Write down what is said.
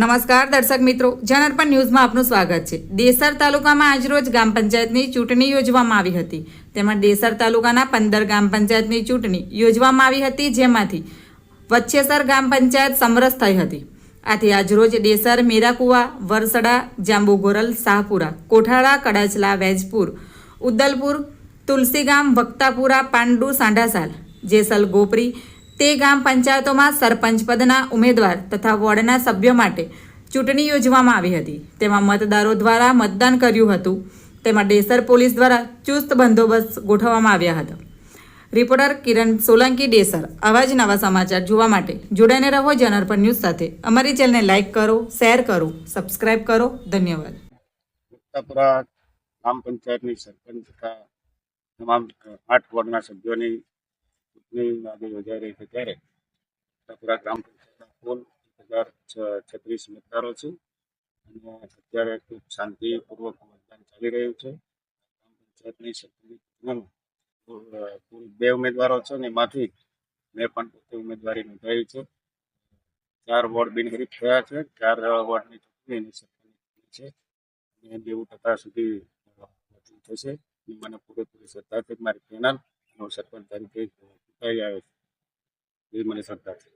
નમસ્કાર દર્શક મિત્રો જનરપન ન્યૂઝમાં આપનું સ્વાગત છે. દેસર તાલુકામાં આજરોજ ગ્રામ પંચાયતની ચૂંટણી યોજવામાં આવી હતી. તેમાં દેસર તાલુકાના પંદર ગ્રામ પંચાયતની ચૂંટણી યોજવામાં આવી હતી, જેમાંથી વચ્છેસર ગ્રામ પંચાયત સમરસ થઈ હતી. આથી આજરોજ દેસર, મીરાકુવા, વરસડા, જાંબુગોરલ, શાહપુરા, કોઠાળા, કડાચલા, વેજપુર, ઉદલપુર, તુલસીગામ, વક્તાપુરા, પાંડુ, સાંઢાસાલ, જેસલ, ગોપરી તે ગામ પંચાયતોમાં સરપંચ પદના ઉમેદવાર તથા વોર્ડના સભ્યો માટે ચૂંટણી યોજવામાં આવી હતી. તેમાં મતદારો દ્વારા મતદાન કર્યું હતું. તેમાં ડેસર પોલીસ દ્વારા ચુસ્ત બંદોબસ્ત ગોઠવવામાં આવ્યા હતા. રિપોર્ટર કિરણ સોલંકી ડેસર. આવા જ નવા સમાચાર જોવા માટે જોડાઈને રહો જનરપન ન્યૂઝ સાથે. અમારી ચેનલને લાઇક કરો, શેર કરો, સબસ્ક્રાઇબ કરો. ધન્યવાદ. ગ્રામ પંચાયતની સરપંચ તથા તમામ આઠ વોર્ડના સભ્યોની ચૂંટણી યોજાઈ રહી છે ત્યારે મુક્તાપુરા ગ્રામ પંચાયતના કુલ એક હજાર છત્રીસ મતદારો છે. અને અત્યારે ખૂબ શાંતિપૂર્વક મતદાન ચાલી રહ્યું છે. ગ્રામ પંચાયતની કુલ બે ઉમેદવારો છે અને એમાંથી મેં પણ પોતે ઉમેદવારી નોંધાવી છે. ચાર વોર્ડ બિનહરીફ થયા છે. ચાર વોર્ડની ચૂંટણી સરપંચની છે. અને નેવું ટકા સુધી મતદાન થશે. મને પૂરેપૂરી સત્તા છે. મારી પેનલ હું સરપંચ તરીકે ચૂંટાઈ આવે છે એવી મને શ્રદ્ધા છે